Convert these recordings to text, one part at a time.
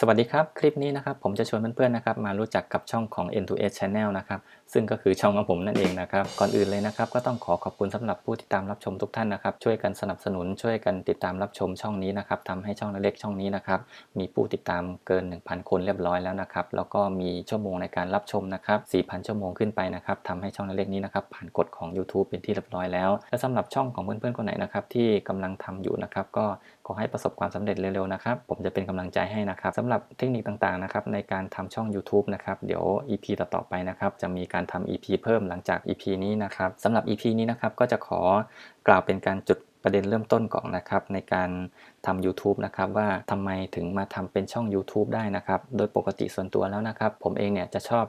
สวัสดีครับ คลิปนี้นะครับผมจะชวนเพื่อนๆนะครับมารู้จักกับช่องของ N2S Channel นะครับซึ่งก็คือช่องของผมนั่นเองนะครับก่อนอื่นเลยนะครับก็ต้องขอขอบคุณสำหรับผู้ติดตามรับชมทุกท่านนะครับช่วยกันสนับสนุนช่วยกันติดตามรับชมช่องนี้นะครับทำให้ช่องเล็กๆช่องนี้นะครับมีผู้ติดตามเกิน 1,000 คนเรียบร้อยแล้วนะครับแล้วก็มีชั่วโมงในการรับชมนะครับ4,000 ชั่วโมงขึ้นไปนะครับทำให้ช่องเล็กๆนี้นะครับผ่านกฎของ YouTube เป็นที่เรียบร้อยแล้ว และสำหรับช่องของเพื่อนๆคนไหนนะครับที่กำลังทำอยู่นะครับก็ ขอให้ประสบความสำเร็จเร็วๆนะครับ ผมจะเป็นกำลังใจให้นะครับสำหรับเทคนิคต่างๆนะครับในการทำช่อง YouTube นะครับ เดี๋ยว EP ต่อๆไปนะครับ จะมีการทำ EP เพิ่มหลังจาก EP นี้นะครับสำหรับ EP นี้นะครับก็จะขอกล่าวเป็นการจุดประเด็นเริ่มต้นก่อนนะครับในการทำ YouTube นะครับว่าทำไมถึงมาทำเป็นช่อง YouTube ได้นะครับ โดยปกติส่วนตัวแล้วนะครับ ผมเองเนี่ยจะชอบ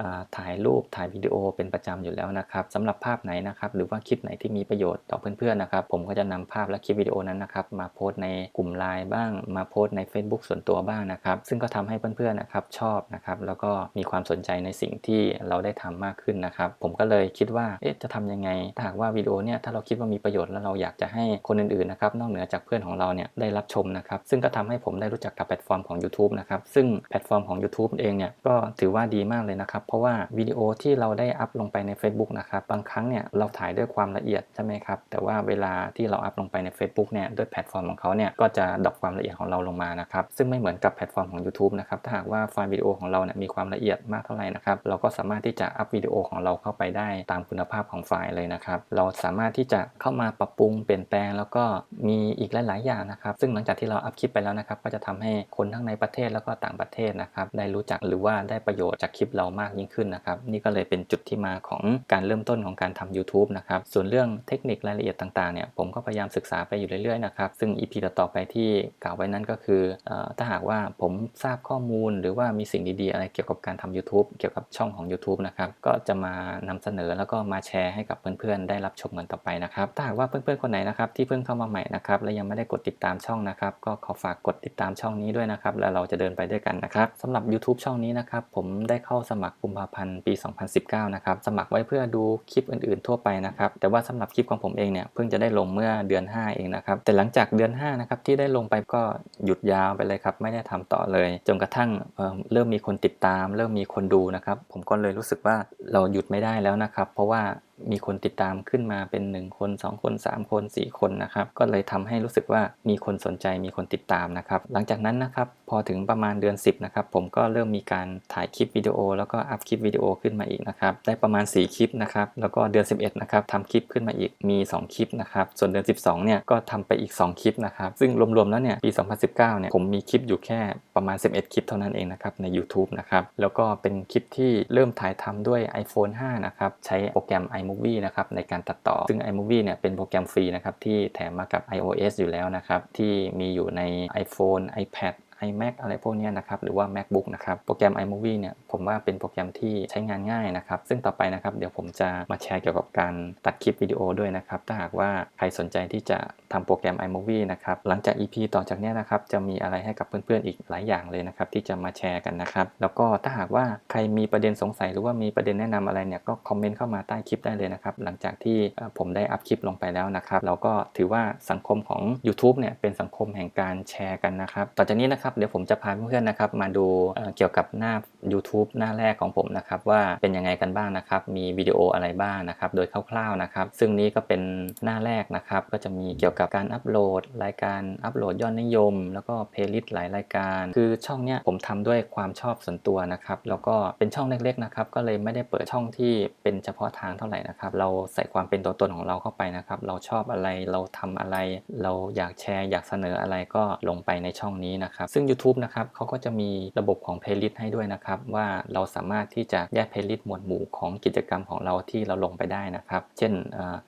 อถ่ายรูปถ่ายวิดีโอเป็นประจำอยู่แล้วนะครับสำหรับภาพไหนนะครับหรือว่าคลิปไหนที่มีประโยชน์ต่อเพื่อนๆนะครับ ผมก็จะนำภาพและคลิปวิดีโอนั้นนะครับมาโพสต์ในกลุ่มไลน์บ้าง มาโพสต์ใน Facebook ส่วนตัวบ้างนะครับ ซึ่งก็ทำให้เพื่อนๆนะครับชอบนะครับแล้วก็มีความสนใจในสิ่งที่เราได้ทำมากขึ้นนะครับ ผมก็เลยคิดว่าเอ๊ะจะทำยังไงถ้าหากว่าวิดีโอเนี่ยถ้าเราคิดว่ามีประโยชน์แล้วเราอยากจะให้คนอื่นๆนะครับนอกเหนือจากเพื่อนของเราเนี่ยได้รับชมนะครับซึ่งก็ทำให้ผมได้รู้จักกับแพลตฟอร์มของ YouTube นะครับซึ่งแพลตฟอร์มของ YouTube เองเนี่ยก็ถือว่าดีมากเลยนะครับเพราะว่าวิดีโอที่เราได้อัพลงไปใน Facebook นะครับบางครั้งเนี่ยเราถ่ายด้วยความละเอียดใช่ไหมครับแต่ว่าเวลาที่เราอัพลงไปใน Facebook เนี่ยด้วยแพลตฟอร์มของเขาเนี่ยก็จะดรอปความละเอียดของเราลงมานะครับซึ่งไม่เหมือนกับแพลตฟอร์มของ YouTube นะครับถ้าหากว่าไฟล์วิดีโอของเราเนี่ยมีความละเอียดมากเท่าไหร่นะครับเราก็สามารถที่จะอัพวิดีโอของเราเข้าไปได้ตามคุณภาพของไฟล์เลยนะครับเราสามารถที่จะเข้ามาปรับปรุงเปลี่ยนแปลงแล้วก็มีอีกหลาย ๆ อย่างนะครับซึ่งหลังจากที่เราอัพคลิปไปแล้วนะครับก็จะทำให้คนทั้งในประเทศแล้วก็ต่างประเทศนะครับได้รู้จักหรือว่าได้ประโยชน์จากคลิปเรามากยิ่งขึ้นนะครับนี่ก็เลยเป็นจุดที่มาของการเริ่มต้นของการทำ YouTube นะครับส่วนเรื่องเทคนิครายละเอียดต่างๆเนี่ยผมก็พยายามศึกษาไปอยู่เรื่อยๆนะครับซึ่ง EP ต่อๆไปที่กล่าวไว้นั้นก็คือถ้าหากว่าผมทราบข้อมูลหรือว่ามีสิ่งดีๆ อะไรเกี่ยวกับการทำ YouTube เกี่ยวกับช่องของ YouTube นะครับก็จะมานำเสนอแล้วก็มาแชร์ให้กับเพื่อนๆ ได้รับชมกันต่อไปนะครับถ้าหากว่าเพื่อนๆคนไหนนะครับที่เพิ่งเข้ามาใหม่นะครับและยังไม่ได้กดติดตามามช่องนะครับ ก็ขอฝากกดติดตามช่องนี้ด้วยนะครับ แล้วเราจะเดินไปด้วยกันนะครับสำหรับ YouTube ช่องนี้นะครับ ผมได้เข้าสมัครกุมภาพันธ์ปี 2019 นะครับ สมัครไว้เพื่อดูคลิปอื่นๆ ทั่วไปนะครับ แต่ว่าสำหรับคลิปของผมเองเนี่ยเพิ่งจะได้ลงเมื่อเดือน 5 เองนะครับ แต่หลังจากเดือน5นะครับที่ได้ลงไปก็หยุดยาวไปเลยครับ ไม่ได้ทำต่อเลย จนกระทั่งเเริ่มมีคนติดตาม เริ่มมีคนดูนะครับ ผมก็เลยรู้สึกว่าเราหยุดไม่ได้แล้วนะครับ เพราะว่า มีคนติดตามขึ้นมาเป็น 1 คน 2 คน 3 คน 4 คนนะครับ ก็เลยทำให้รู้สึกว่ามีคนสนใจมีคนติดตามนะครับ หลังจากนั้นนะครับ พอถึงประมาณเดือน 10นะครับผมก็เริ่มมีการถ่ายคลิปวิดีโอ แล้วก็อัพคลิปวิดีโอขึ้นมาอีกนะครับได้ประมาณ 4 คลิปนะครับแล้วก็เดือน 11นะครับทำคลิปขึ้นมาอีกมี 2 คลิปนะครับส่วนเดือน 12เนี่ยก็ทำไปอีก 2 คลิปนะครับซึ่งรวมๆแล้วเนี่ยปี 2019เนี่ยผมมีคลิปอยู่แค่ประมาณ 11 คลิปเท่านั้นเองนะครับใน YouTube นะครับแล้วก็เป็นคลิปที่เริ่มถ่ายทำด้วย iPhone 5นะครับใช้โปรแกรม iMovie นะครับในการตัดต่อ ซึ่ง iMovie เนี่ยเป็นโปรแกรมฟรีนะครับที่แถมมากับ iOS อยู่แล้วนะครับที่มีอยู่ใน iPhone iPad iMac อะไรพวกนี้นะครับหรือว่า MacBook นะครับโปรแกรม iMovie เนี่ยผมว่าเป็นโปรแกรมที่ใช้งานง่ายนะครับ ซึ่งต่อไปนะครับเดี๋ยวผมจะมาแชร์เกี่ยวกับการตัดคลิปวิดีโอด้วยนะครับถ้าหากว่าใครสนใจที่จะทำโปรแกรม iMovie นะครับหลังจาก EP ต่อจากนี้นะครับจะมีอะไรให้กับเพื่อนๆอีกหลายอย่างเลยนะครับที่จะมาแชร์กันนะครับแล้วก็ถ้าหากว่าใครมีประเด็นสงสัยหรือว่ามีประเด็นแนะนำอะไรเนี่ยก็คอมเมนต์เข้ามาใต้คลิปได้เลยนะครับหลังจากที่ผมได้อัพคลิปลงไปแล้วนะครับเราก็ถือว่าสังคมของ YouTube เนี่ยเป็นสังคมแห่งการแชร์กันนะครับต่อจากนี้นะครับเดี๋ยวผมจะพาเพื่อนๆนะครับมาดูเเกี่ยวกับหน้า YouTube หน้าแรกของผมนะครับว่าเป็นยังไงกันบ้างนะครับมีวิดีโออะไรบ้างนะครับโดยคร่าวๆนะครับซึ่งนี้ก็เป็นหน้าแรกนะครับก็จะมีเกี่ยวกับการอัปโหลด รายการอัปโหลดยอดนิยม แล้วก็เพลย์ลิสต์หลายรายการ คือช่องเนี้ยผมทำด้วยความชอบส่วนตัวนะครับแล้วก็เป็นช่องเล็กๆนะครับก็เลยไม่ได้เปิดช่องที่เป็นเฉพาะทางเท่าไหร่นะครับเราใส่ความเป็นตัวตนของเราเข้าไปนะครับเราชอบอะไรเราทำอะไร เราอยากแชร์อยากเสนออะไรก็ลงไปในช่องนี้นะครับซึ่ง YouTube นะครับเขาก็จะมีระบบของเพลย์ลิสต์ให้ด้วยนะครับ ว่าเราสามารถที่จะแยกเพลย์ลิสต์หมวดหมู่ของกิจกรรมของเราที่เราลงไปได้นะครับ เช่น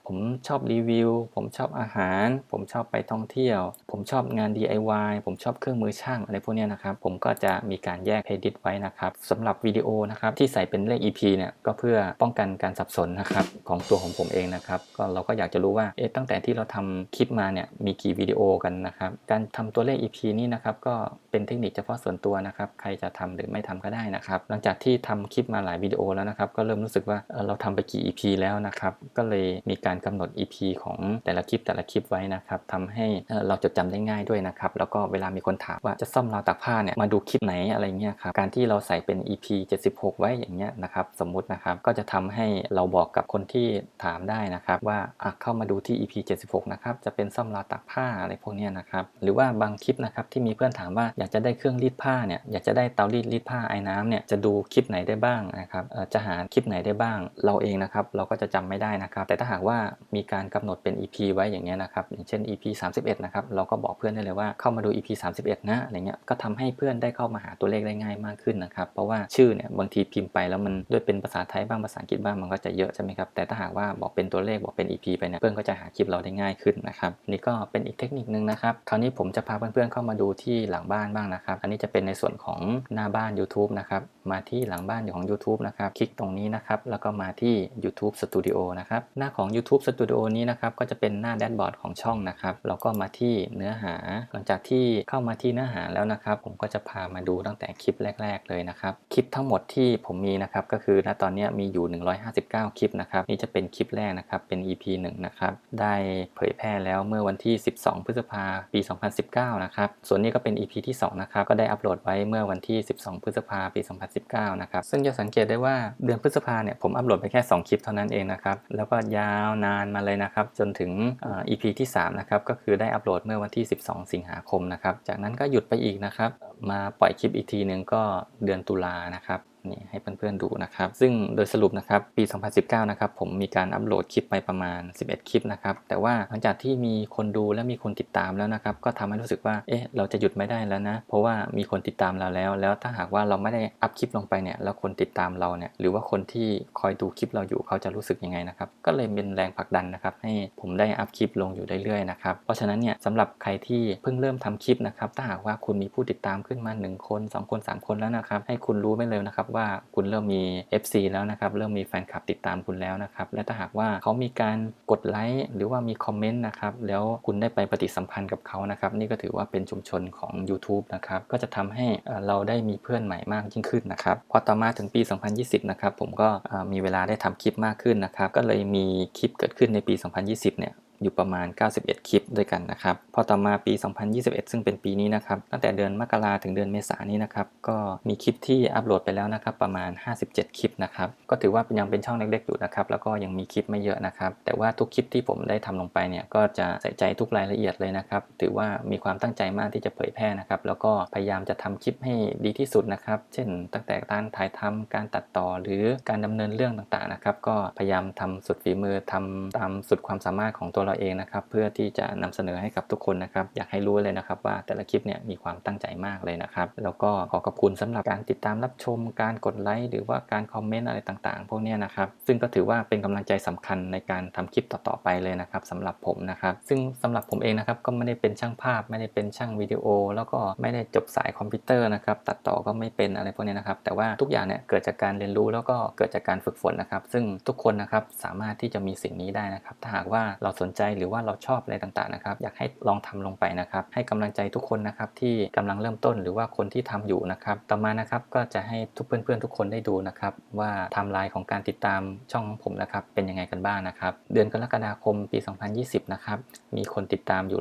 ผมชอบรีวิว ผมชอบอาหาร ผมชอบไปท่องเที่ยว ผมชอบงาน DIY ผมชอบเครื่องมือช่างอะไรพวกนี้นะครับ ผมก็จะมีการแยกเพลย์ลิสต์ไว้นะครับสำหรับวิดีโอนะครับที่ใส่เป็นเลข EP เนี่ยก็เพื่อป้องกันการสับสนนะครับของตัวของผมเองนะครับก็เราก็อยากจะรู้ว่าเอ๊ะตั้งแต่ที่เราทำคลิปมาเนี่ยมีกี่วิดีโอกันนะครับการทำตัวเลข EP นี่นะครับก็ เป็นเทคนิคเฉพาะส่วนตัวนะครับ ใครจะทำหรือไม่ทำก็ได้นะครับ หลังจากที่ทำคลิปมาหลายวิดีโอแล้วนะครับ ก็เริ่มรู้สึกว่าเเราทำไปกี่ EP แล้วนะครับ ก็เลยมีการกำหนด EP ของแต่ละคลิปแต่ละคลิปไว้นะครับทำให้เเราจดจำได้ง่ายด้วยนะครับ แล้วก็เวลามีคนถามว่าจะซ่อมราวตากผ้าเนี่ยมาดูคลิปไหนอะไรเงี้ยครับ การที่เราใส่เป็น EP 76 ไว้อย่างเงี้ยนะครับ สมมุตินะครับ ก็จะทำให้เราบอกกับคนที่ถามได้นะครับ ว่าเข้ามาดูที่ EP 76 นะครับ จะเป็นซ่อมราวตากผ้าอะไรพวกเนี้ยนะครับ หรือว่าบางคลิปนะครับที่มีเพื่อนถามว่าอยากจะได้เครื่องรีดผ้าเนี่ยอยากจะได้เตารีดรีดผ้าไอ้น้ำเนี่ยจะดูคลิปไหนได้บ้างนะครับจะหาคลิปไหนได้บ้าง เราเองนะครับเราก็จะจำไม่ได้นะครับ แต่ถ้าหากว่ามีการกำหนดเป็น EP ไว้อย่างเงี้ยนะครับอย่างเช่น EP 31นะครับเราก็บอกเพื่อนได้เลยว่าเข้ามาดู EP 31 นะอะไรเงี้ยก็ทำให้เพื่อนได้เข้ามาหาตัวเลขได้ง่ายมากขึ้นนะครับ เพราะว่าชื่อเนี่ยบางทีพิมพ์ไปแล้วมันด้วยเป็นภาษาไทยบ้างภาษาอังกฤษบ้างมันก็จะเยอะใช่ไหมครับแต่ถ้าหากว่าบอกเป็นตัวเลขบอกเป็น EP ไปเนี่ยเพื่อนก็จะหาคลิปเราได้ง่ายขึ้นนะครับนี่ก็เป็นอีกเทคนิคนึงนะครับคราวนี้ผมจะพาเพื่อนๆเข้ามาดูที่หลังบ้านบ้างนะครับ อันนี้จะเป็นในส่วนของหน้าบ้าน YouTube นะครับมาที่หลังบ้านของ YouTube นะครับ คลิกตรงนี้นะครับ แล้วก็มาที่ YouTube Studio นะครับ หน้าของ YouTube Studio นี้นะครับ ก็จะเป็นหน้าแดชบอร์ดของช่องนะครับเราก็มาที่เนื้อหา หลังจากที่เข้ามาที่เนื้อหาแล้วนะครับ ผมก็จะพามาดูตั้งแต่คลิปแรก ๆ เลยนะครับ คลิปทั้งหมดที่ผมมีนะครับ ก็คือณตอนนี้มีอยู่ 159 คลิปนะครับ นี่จะเป็นคลิปแรกนะครับ เป็น EP 1นะครับ ได้เผยแพร่แล้วเมื่อวันที่ 12 พฤษภาปี 2019 นะครับ ส่วนนี้ก็เป็น EP ที่ 2 นะครับ ก็ได้อัปโหลดไว้เมื่อวันที่ 12 พฤษภาปี 2019นะครับ ซึ่งจะสังเกตได้ว่าเดือนพฤษภาเนี่ยผมอัปโหลดไปแค่ 2 คลิปเท่านั้นเองนะครับ แล้วก็ยาวนานมาเลยนะครับ จนถึงอ่อ EP ที่ 3 นะครับ ก็คือได้อัปโหลดเมื่อวันที่ 12 สิงหาคมนะครับ จากนั้นก็หยุดไปอีกนะครับ มาปล่อยคลิปอีกทีหนึ่งก็เดือนตุลานะครับ นี่ให้เพื่อนๆดูนะครับ ซึ่งโดยสรุปนะครับปี 2019 นะครับผมมีการอัปโหลดคลิปไปประมาณ 11 คลิปนะครับแต่ว่าหลังจากที่มีคนดูและมีคนติดตามแล้วนะครับก็ทำให้รู้สึกว่าเอ๊ะเราจะหยุดไม่ได้แล้วนะ เพราะว่ามีคนติดตามเราแล้ว แล้วถ้าหากว่าเราไม่ได้อัพคลิปลงไปเนี่ยแล้วคนติดตามเราเนี่ยหรือว่าคนที่คอยดูคลิปเราอยู่เขาจะรู้สึกยังไงนะครับก็เลยเป็นแรงผลักดันนะครับให้ผมได้อัพคลิปลงอยู่เรื่อยๆนะครับเพราะฉะนั้นเนี่ยสำหรับใครที่เพิ่งเริ่มทำคลิปนะครับถ้าหากว่าคุณมีผู้ติดตามขึ้นมา 1 คน 2 คน 3 คนแล้วนะครับให้คุณรู้ไว้เลยนะครับว่าคุณเริ่มมี FC แล้วนะครับ เริ่มมีแฟนคลับติดตามคุณแล้วนะครับ และถ้าหากว่าเขามีการกดไลค์หรือว่ามีคอมเมนต์นะครับ แล้วคุณได้ไปปฏิสัมพันธ์กับเขานะครับ นี่ก็ถือว่าเป็นชุมชนของ YouTube นะครับ ก็จะทำให้เราได้มีเพื่อนใหม่มากยิ่งขึ้นนะครับ พอต่อมาถึงปี 2020 นะครับ ผมก็มีเวลาได้ทำคลิปมากขึ้นนะครับ ก็เลยมีคลิปเกิดขึ้นในปี 2020 เนี่ย อยู่ประมาณ 91 คลิปด้วยกันนะครับ พอต่อมาปี 2021 ซึ่งเป็นปีนี้นะครับ ตั้งแต่เดือนมกราถึงเดือนเมษายนนี้นะครับ ก็มีคลิปที่อัปโหลดไปแล้วนะครับ ประมาณ 57 คลิปนะครับ ก็ถือว่ายังเป็นช่องเล็กๆอยู่นะครับ แล้วก็ยังมีคลิปไม่เยอะนะครับ แต่ว่าทุกคลิปที่ผมได้ทำลงไปเนี่ยก็จะใส่ใจทุกรายละเอียดเลยนะครับ ถือว่ามีความตั้งใจมากที่จะเผยแพร่นะครับ แล้วก็พยายามจะทำคลิปให้ดีที่สุดนะครับ เช่น ตั้งแต่การถ่ายทำการตัดต่อ หรือการดำเนินเรื่องต่างๆนะครับ ก็พยายามทำสุดฝีมือทำตามสุดความสามารถของตัวเราเองนะครับ เพื่อที่จะนำเสนอให้กับทุกคนนะครับ อยากให้รู้เลยนะครับว่าแต่ละคลิปเนี่ยมีความตั้งใจมากเลยนะครับ แล้วก็ขอขอบคุณสำหรับการติดตามรับชม การกดไลค์หรือว่าการคอมเมนต์อะไรต่างๆ พวกนี้นะครับ ซึ่งก็ถือว่าเป็นกำลังใจสำคัญในการทำคลิปต่อๆไปเลยนะครับสำหรับผมนะครับ ซึ่งสำหรับผมเองนะครับก็ไม่ได้เป็นช่างภาพ ไม่ได้เป็นช่างวิดีโอ แล้วก็ไม่ได้จบสายคอมพิวเตอร์นะครับตัดต่อก็ไม่เป็นอะไรพวกนี้นะครับ แต่ว่าทุกอย่างเนี่ยเกิดจากการเรียนรู้แล้วก็เกิดจากการฝึกฝนนะครับ ซึ่งทุกคนนะครับสามารถที่จะมีสิ่งนี้ได้นะครับ ถ้าหากว่าเราสนใจหรือว่าเราชอบอะไรต่างๆนะครับ อยากให้ลองทำลงไปนะครับ ให้กำลังใจทุกคนนะครับที่กำลังเริ่มต้นหรือว่าคนที่ทำอยู่นะครับ ต่อมานะครับก็จะให้ทุกเพื่อนๆทุกคนได้ดูนะครับว่าไทม์ไลน์ของการติดตามช่องของผมนะครับเป็นยังไงกันบ้างนะครับ เดือนกรกฎาคมปี 2020 นะครับมีคนติดตามอยู่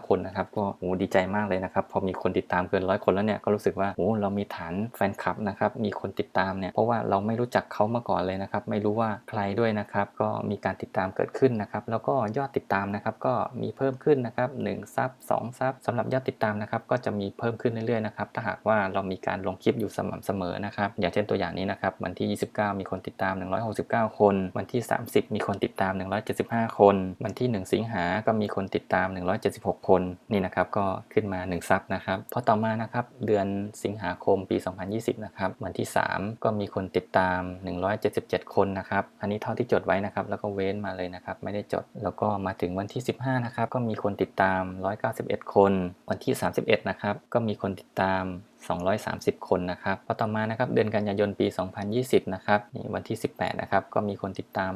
169 คนนะครับก็โหดีใจมากเลยนะครับพอมีคนติดตามเกินร้อยคนแล้วเนี่ยก็รู้สึกว่าโหเรามีฐานแฟนคลับนะครับมีคนติดตามเนี่ยเพราะว่าเราไม่รู้จักเขามาก่อนเลยนะครับ ไม่รู้ว่าใครด้วยนะครับ ก็มีการติดตามเกิดขึ้นนะครับ แล้วก็ยอดติดตามนะครับ ก็มีเพิ่มขึ้นนะครับ1ซับ2ซับสำหรับยอดติดตามนะครับก็จะมีเพิ่มขึ้นเรื่อยๆนะครับถ้าหากว่าเรามีการลงคลิปอยู่สม่ำเสมอนะครับ อย่างเช่นตัวอย่างนี้นะครับวันที่ 29 มีคนติดตาม 169 คน วันที่ 30 มีคนติดตาม 175 คน วันที่ 1 สิงหาก็มีคนติดตาม 176 คนนี่นะครับก็ขึ้นมา1ซับนะครับพอต่อมานะครับเดือนสิงหาคมปี 2020 นะครับวันที่ 3 ก็มีคนติดตาม 177 คนนะครับอันนี้เท่าที่จดไว้นะครับแล้วก็เว้นมาเลยนะครับไม่ได้จดแล้วก็มาถึงวันที่ 15 นะครับ ก็มีคนติดตาม 191 คน วันที่ 31 นะครับ ก็มีคนติดตาม 230 คนนะครับพอต่อมานะครับเดือนกันยายนปี 2020 นะครับนี่วันที่ 18 นะครับ ก็มีคนติดตาม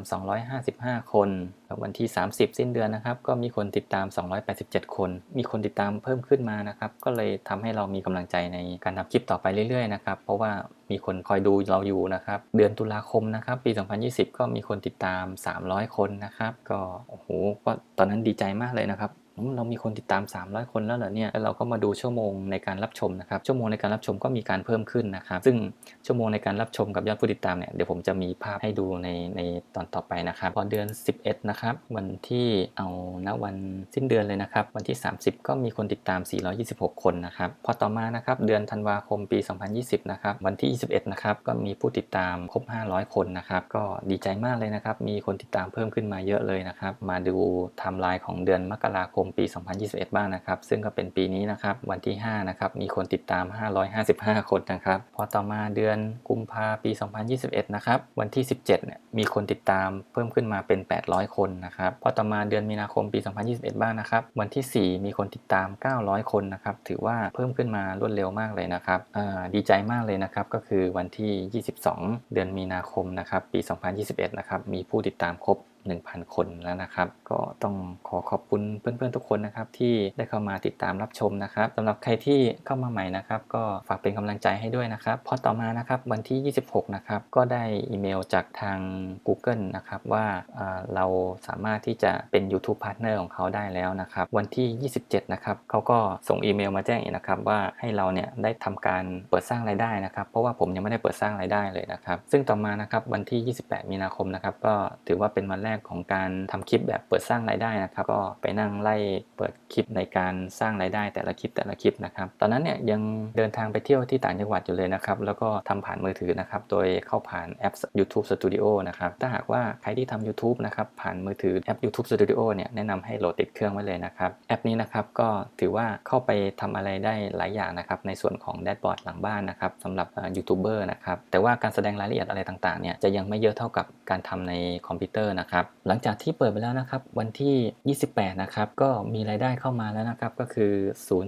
255 คนแล้ววันที่ 30 สิ้นเดือนนะครับ ก็มีคนติดตาม 287 คน มีคนติดตามเพิ่มขึ้นมานะครับ ก็เลยทำให้เรามีกำลังใจในการทำคลิปต่อไปเรื่อยๆนะครับ เพราะว่ามีคนคอยดูเราอยู่นะครับ เดือนตุลาคมนะครับ ปี 2020 ก็มีคนติดตาม 300 คนนะครับ ก็โอ้โหก็ตอนนั้นดีใจมากเลยนะครับ เรามีคนติดตาม 300 คนแล้วเหรอเนี่ยแล้วเราก็มาดูชั่วโมงในการรับชมนะครับ ชั่วโมงในการรับชมก็มีการเพิ่มขึ้นนะครับ ซึ่งชั่วโมงในการรับชมกับยอดผู้ติดตามเนี่ย เดี๋ยวผมจะมีภาพให้ดูในในตอนต่อไปนะครับ พอเดือน 11 นะครับ วันที่เอาณวันสิ้นเดือนเลยนะครับ วันที่ 30 ก็มีคนติดตาม 426 คนนะครับ พอต่อมานะครับ เดือนธันวาคมปี 2020 นะครับ วันที่ 21 นะครับ ก็มีผู้ติดตามครบ 500 คนนะครับ ก็ดีใจมากเลยนะครับ มีคนติดตามเพิ่มขึ้นมาเยอะเลยนะครับ มาดูไทม์ไลน์ของเดือนมกราคมปี 2021 บ้างนะครับ ซึ่งก็เป็นปีนี้นะครับ วันที่ 5 นะครับ มีคนติดตาม 555 คนนะครับ พอต่อมาเดือนกุมภาปี 2021 นะครับ วันที่ 17 เนี่ย มีคนติดตามเพิ่มขึ้นมาเป็น 800 คนนะครับ พอต่อมาเดือนมีนาคมปี 2021 บ้างนะครับ วันที่ 4 มีคนติดตาม 900 คนนะครับ ถือว่าเพิ่มขึ้นมารวดเร็วมากเลยนะครับดีใจมากเลยนะครับ ก็คือวันที่ 22 เดือนมีนาคมนะครับ ปี 2021 นะครับ มีผู้ติดตามครบ 1,000 คนแล้วนะครับ ก็ต้องขอขอบคุณเพื่อนๆทุกคนนะครับที่ได้เข้ามาติดตามรับชมนะครับสำหรับใครที่เข้ามาใหม่นะครับ ก็ฝากเป็นกำลังใจให้ด้วยนะครับพอต่อมานะครับวันที่ 26 นะครับ ก็ได้อีเมลจากทาง Google นะครับว่าเอ่อเราสามารถที่จะเป็น YouTube Partner ของเขาได้แล้วนะครับ วันที่ 27 นะครับเขาก็ส่งอีเมลมาแจ้งอีกนะครับว่าให้เราเนี่ยได้ทำการเปิดสร้างรายได้นะครับ เพราะว่าผมยังไม่ได้เปิดสร้างรายได้เลยนะครับ ซึ่งต่อมานะครับวันที่ 28 มีนาคมนะครับก็ถือว่าเป็นวันแรกของการทำคลิปแบบเปิดสร้างรายได้นะครับ ก็ไปนั่งไล่เปิดคลิปในการสร้างรายได้แต่ละคลิปแต่ละคลิปนะครับ ตอนนั้นเนี่ยยังเดินทางไปเที่ยวที่ต่างจังหวัดอยู่เลยนะครับ แล้วก็ทำผ่านมือถือนะครับ โดยเข้าผ่านแอป YouTube Studio นะครับ ถ้าหากว่าใครที่ทำ YouTube นะครับ ผ่านมือถือแอป YouTube Studio เนี่ยแนะนำให้โหลดติดเครื่องไว้เลยนะครับ แอปนี้นะครับก็ถือว่าเข้าไปทำอะไรได้หลายอย่างนะครับ ในส่วนของแดชบอร์ดหลังบ้านนะครับสำหรับยูทูบเบอร์นะครับ แต่ว่าการแสดงรายละเอียดอะไรต่างๆเนี่ยจะยังไม่เยอะเท่ากับการทำในคอมพิวเตอร์นะครับหลังจากที่เปิดไปแล้วนะครับ วันที่ 28 นะครับ ก็มีรายได้เข้ามาแล้วนะครับ ก็คือ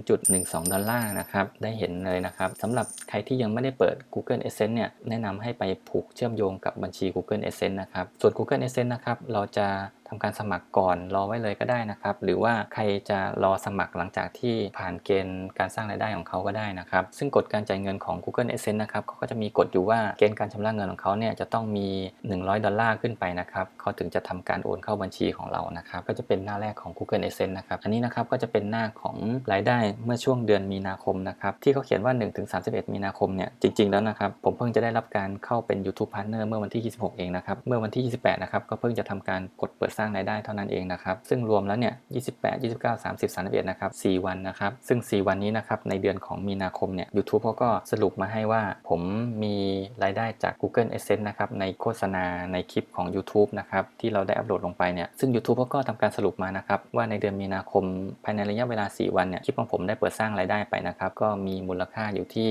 0.12 ดอลลาร์นะครับ ได้เห็นเลยนะครับสำหรับใครที่ยังไม่ได้เปิด Google Adsense เนี่ย แนะนำให้ไปผูกเชื่อมโยงกับบัญชี Google Adsense นะครับ ส่วน Google Adsense นะครับ เราจะ ทำการสมัครก่อนรอไว้เลยก็ได้นะครับ หรือว่าใครจะรอสมัครหลังจากที่ผ่านเกณฑ์การสร้างรายได้ของเขาก็ได้นะครับ ซึ่งกฎการจ่ายเงินของ Google Adsense นะครับเขาก็จะมีกฎอยู่ว่าเกณฑ์การชำระเงินของเขาเนี่ยจะต้องมี 100 ดอลลาร์ขึ้นไปนะครับเขาถึงจะทำการโอนเข้าบัญชีของเรานะครับ ก็จะเป็นหน้าแรกของ Google Adsense นะครับอันนี้นะครับก็จะเป็นหน้าของรายได้เมื่อช่วงเดือนมีนาคมนะครับที่เขาเขียนว่า 1-31 มีนาคมเนี่ยจริง ๆ แล้วนะครับผมเพิ่งจะได้รับการเข้าเป็น YouTube Partner เมื่อวันที่ 26 เองนะครับเมื่อวันที่ 28 นะครับก็เพิ่งจะทำการกดเปิดสร้างรายได้เท่านั้นเองนะครับ ซึ่งรวมแล้วเนี่ย 28 29 30 31 นะครับ 4 วันนะครับ ซึ่ง 4 วันนี้นะครับในเดือนของมีนาคมเนี่ย YouTube เขาก็สรุปมาให้ว่า ผมมีรายได้จาก Google Adsense นะครับในโฆษณาในคลิปของ YouTube นะครับที่เราได้อัปโหลดลงไปเนี่ยซึ่ง YouTube เขาก็ทำการสรุปมานะครับว่าในเดือนมีนาคมภายในระยะเวลา 4 วันเนี่ยคลิปของผมได้เปิดสร้างรายได้ไปนะครับก็มีมูลค่าอยู่ที่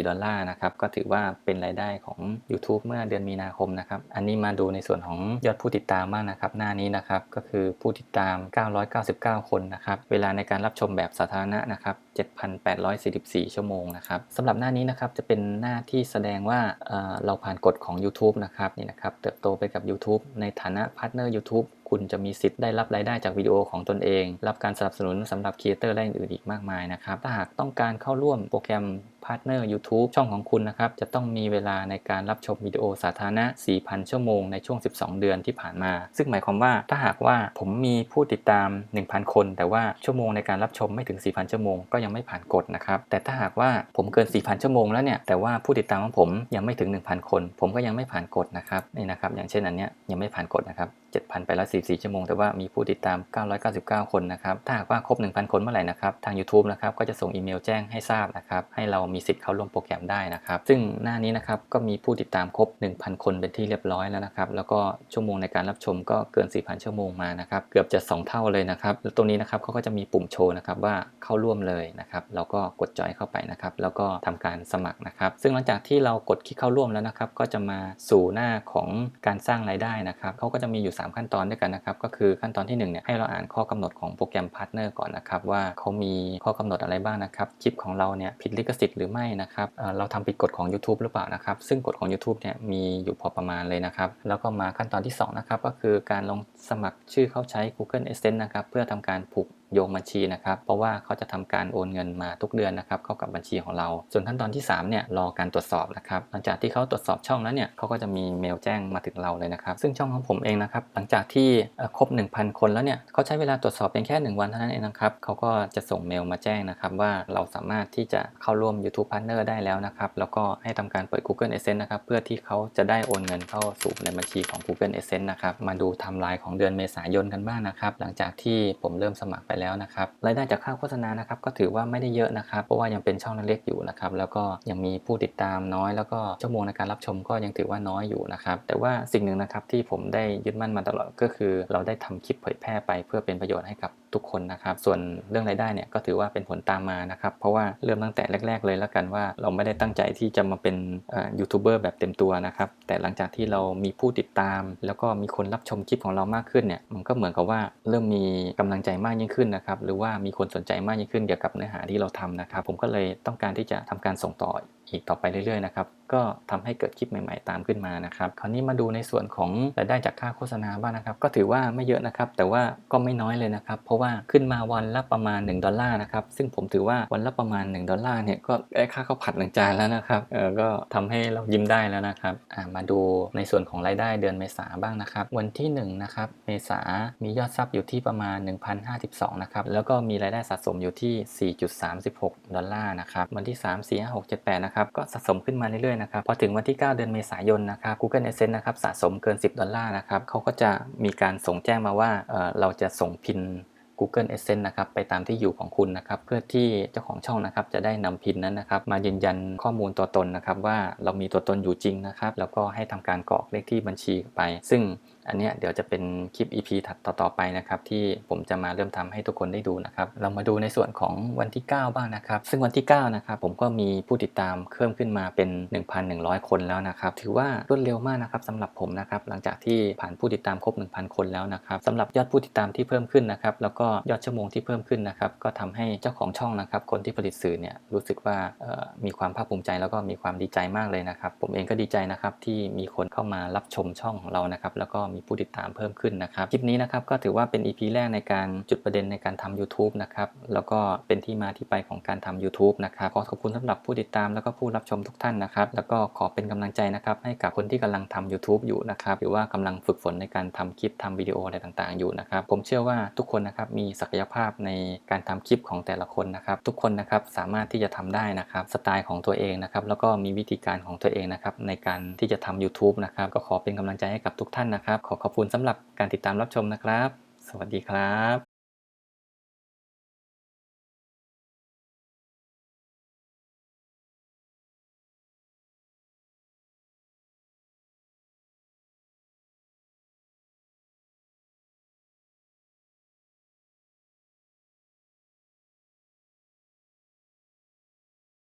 5.14 ดอลลาร์นะครับก็ถือว่าเป็นรายได้ของ YouTube เมื่อเดือนมีนาคมนะครับอันนี้มาดูในส่วนของยอดผู้ติดตามบ้างนะครับหน้านี้นะครับก็คือผู้ติดตาม 999 คนนะครับเวลาในการรับชมแบบสาธารณะนะครับ 7,844 ชั่วโมงนะครับสำหรับหน้านี้นะครับจะเป็นหน้าที่แสดงว่าเเราผ่านกฎของ YouTube นะครับนี่นะครับเติบโตไปกับ YouTube ในฐานะพาร์ทเนอร์ YouTube คุณจะมีสิทธิ์ได้รับรายได้จากวิดีโอของตนเอง รับการสนับสนุนสำหรับครีเอเตอร์และอื่นอีกมากมายนะครับถ้าหากต้องการเข้าร่วมโปรแกรมาร์ทเนอร์ YouTube ช่องของคุณนะครับ จะต้องมีเวลาในการรับชมวิดีโอสาธารณะ 4,000 ชั่วโมงในช่วง 12 เดือนที่ผ่านมา ซึ่งหมายความว่าถ้าหากว่าผมมีผู้ติดตาม 1,000 คน แต่ว่าชั่วโมงในการรับชมไม่ถึง 4,000 ชั่วโมงก็ยังไม่ผ่านกฎนะครับ แต่ถ้าหากว่าผมเกิน 4,000 ชั่วโมงแล้วเนี่ย แต่ว่าผู้ติดตามของผมยังไม่ถึง 1,000 คน ผมก็ยังไม่ผ่านกฎนะครับ นี่นะครับ อย่างเช่นอันเนี้ยยังไม่ผ่านกฎนะครับ7,844 ชั่วโมง แต่ว่ามีผู้ติดตาม 999 คนนะครับ ถ้าหากว่าครบ 1,000 คนเมื่อไหร่นะครับ ทาง YouTube นะครับ ก็จะส่งอีเมลแจ้งให้ทราบนะครับ ให้เรามีสิทธิ์เข้าร่วมโปรแกรมได้นะครับ ซึ่งหน้านี้นะครับ ก็มีผู้ติดตามครบ 1,000 คนเป็นที่เรียบร้อยแล้วนะครับ แล้วก็ชั่วโมงในการรับชมก็เกิน 4,000 ชั่วโมงมานะครับ เกือบจะ 2 เท่าเลยนะครับ แล้วตรงนี้นะครับเขาก็จะมีปุ่มโชว์นะครับว่าเข้าร่วมเลยนะครับ เราก็กดจอยเข้าไปนะครับ แล้วก็ทำการสมัครนะครับ ซึ่งหลังจากที่เรากดคลิกเข้าร่วมแล้วนะครับ ก็จะมาสู่หน้าของการสร้างรายได้นะครับเขาก็จะมีอยู่3 ขั้นตอนด้วยกันนะครับ ก็คือขั้นตอนที่1เนี่ยให้เราอ่านข้อกำหนดของโปรแกรมพาร์ทเนอร์ก่อนนะครับว่าเขามีข้อกำหนดอะไรบ้างนะครับคลิปของเราเนี่ยผิดลิขสิทธิ์หรือไม่นะครับเเราทำผิดกฎของ YouTube หรือเปล่านะครับ ซึ่งกฎของ YouTube เนี่ยมีอยู่พอประมาณเลยนะครับ แล้วก็มาขั้นตอนที่2นะครับก็คือการลงสมัครชื่อเข้าใช้ Google Adsense นะครับเพื่อทำการผูก โยงบัญชีนะครับ เพราะว่าเขาจะทำการโอนเงินมาทุกเดือนนะครับเข้ากับบัญชีของเรา ส่วนขั้นตอนที่3เนี่ยรอการตรวจสอบนะครับหลังจากที่เขาตรวจสอบช่องแล้วเนี่ยเขาก็จะมีเมลแจ้งมาถึงเราเลยนะครับ ซึ่งช่องของผมเองนะครับหลังจากที่ครบ 1,000 คนแล้วเนี่ยเขาใช้เวลาตรวจสอบเพียงแค่ 1 วันเท่านั้นเองนะครับเขาก็จะส่งเมลมาแจ้งนะครับว่าเราสามารถที่จะเข้าร่วม YouTube Partner ได้แล้วนะครับแล้วก็ให้ทำการเปิด Google Adsense นะครับเพื่อที่เขาจะได้โอนเงินเข้าสู่ในบัญชีของ Google Adsense นะครับมาดูไทม์ไลน์ของเดือนเมษายนกันบ้างนะครับหลังจากที่ผมเริ่มสมัครไปแล้วนะครับรายได้จากค่าโฆษณานะครับก็ถือว่าไม่ได้เยอะนะครับเพราะว่ายังเป็นช่องเล็กๆอยู่นะครับแล้วก็ยังมีผู้ติดตามน้อย แล้วก็ชั่วโมงในการรับชมก็ยังถือว่าน้อยอยู่นะครับแต่ว่าสิ่งหนึ่งนะครับที่ผมได้ยึดมั่นมาตลอดก็คือ เราได้ทำคลิปเผยแพร่ไปเพื่อเป็นประโยชน์ให้กับทุกคนนะครับ ส่วนเรื่องรายได้เนี่ยก็ถือว่าเป็นผลตามมานะครับ เพราะว่าเริ่มตั้งแต่แรก ๆ เลยแล้วกันว่าเราไม่ได้ตั้งใจที่จะมาเป็นยูทูบเบอร์แบบเต็มตัวนะครับ แต่หลังจากที่เรามีผู้ติดตาม แล้วก็มีคนรับชมคลิปของเรามากขึ้นเนี่ยมันก็เหมือนกับว่าเริ่มมีกำลังใจมากยิ่งขึ้นนะครับหรือว่ามีคนสนใจมากยิ่งขึ้นเกี่ยวกับเนื้อหาที่เราทำนะครับ ผมก็เลยต้องการที่จะทำการส่งต่อ อีกต่อไปเรื่อยๆนะครับก็ทำให้เกิดคลิปใหม่ ๆ ตามขึ้นมานะครับคราวนี้มาดูในส่วนของรายได้จากค่าโฆษณาบ้างนะครับ ก็ถือว่าไม่เยอะนะครับ แต่ว่าก็ไม่น้อยเลยนะครับ เพราะว่าขึ้นมาวันละประมาณ 1 ดอลลาร์นะครับ ซึ่งผมถือว่าวันละประมาณ 1 ดอลลาร์เนี่ยก็ได้ค่าข้าวผัดหนึ่งจานแล้วนะครับเออก็ทำให้เรายิ้มได้แล้วนะครับมาดูในส่วนของรายได้เดือนเมษาบ้างนะครับ วันที่1นะครับเมษามียอดซับอยู่ที่ประมาณ 1,052นะครับแล้วก็มีรายได้สะสมอยู่ที่ 4.36 ดอลลาร์นะครับวันที่ 3 4 5 6 7 8นะครับก็สะสมขึ้นมาเรื่อยๆนะครับพอถึงวันที่ 9 เดือนเมษายนนะครับ Google Adsense นะครับสะสมเกิน 10 ดอลลาร์นะครับเขาก็จะมีการส่งแจ้งมาว่าเอ่อเราจะส่งพิน Google Adsense นะครับไปตามที่อยู่ของคุณนะครับเพื่อที่เจ้าของช่องนะครับจะได้นำพินนั้นนะครับมายืนยันข้อมูลตัวตนนะครับว่าเรามีตัวตนอยู่จริงนะครับแล้วก็ให้ทำการกรอกเลขที่บัญชีไป ซึ่ง อันนี้เดี๋ยวจะเป็นคลิป EP ถัดต่อๆไปนะครับที่ผมจะมาเริ่มทำให้ทุกคนได้ดูนะครับเรามาดูในส่วนของวันที่ 9 บ้างนะครับ ซึ่งวันที่9นะครับผมก็มีผู้ติดตามเพิ่มขึ้นมาเป็น 1,100 คนแล้วนะครับถือว่ารวดเร็วมากนะครับสำหรับผมนะครับหลังจากที่ผ่านผู้ติดตามครบ 1,000 คนแล้วนะครับสำหรับยอดผู้ติดตามที่เพิ่มขึ้นนะครับแล้วก็ยอดชั่วโมงที่เพิ่มขึ้นนะครับก็ทำให้เจ้าของช่องนะครับคนที่ผลิตสื่อเนี่ยรู้สึกว่ามีความภาคภูมิใจแล้วก็มีความดีใจมากเลยนะครับผมเองก็ดีใจนะครับที่มีคนเข้ามารับชมช่องของเรานะครับแล้วก็มีผู้ติดตามเพิ่มขึ้นนะครับ คลิปนี้นะครับก็ถือว่าเป็น EP แรกในการจุดประเด็นในการทำ YouTube นะครับ แล้วก็เป็นที่มาที่ไปของการทำ YouTube นะครับ ขอขอบคุณสำหรับผู้ติดตามแล้วก็ผู้รับชมทุกท่านนะครับ แล้วก็ขอเป็นกำลังใจนะครับให้กับคนที่กำลังทำ YouTube อยู่นะครับ หรือว่ากำลังฝึกฝนในการทำคลิปทำวิดีโออะไรต่างๆ อยู่นะครับ ผมเชื่อว่าทุกคนนะครับมีศักยภาพในการทำคลิปของแต่ละคนนะครับ ทุกคนนะครับสามารถที่จะทำได้นะครับ สไตล์ของตัวเองนะครับ แล้วก็มีวิธีการของตัวเองนะครับในการที่จะทำ YouTube นะครับ ก็ขอเป็นกำลังใจให้กับทุกท่านนะครับขอขอบคุณสำหรับการติดตามรับชมนะครับ สวัสดีครับ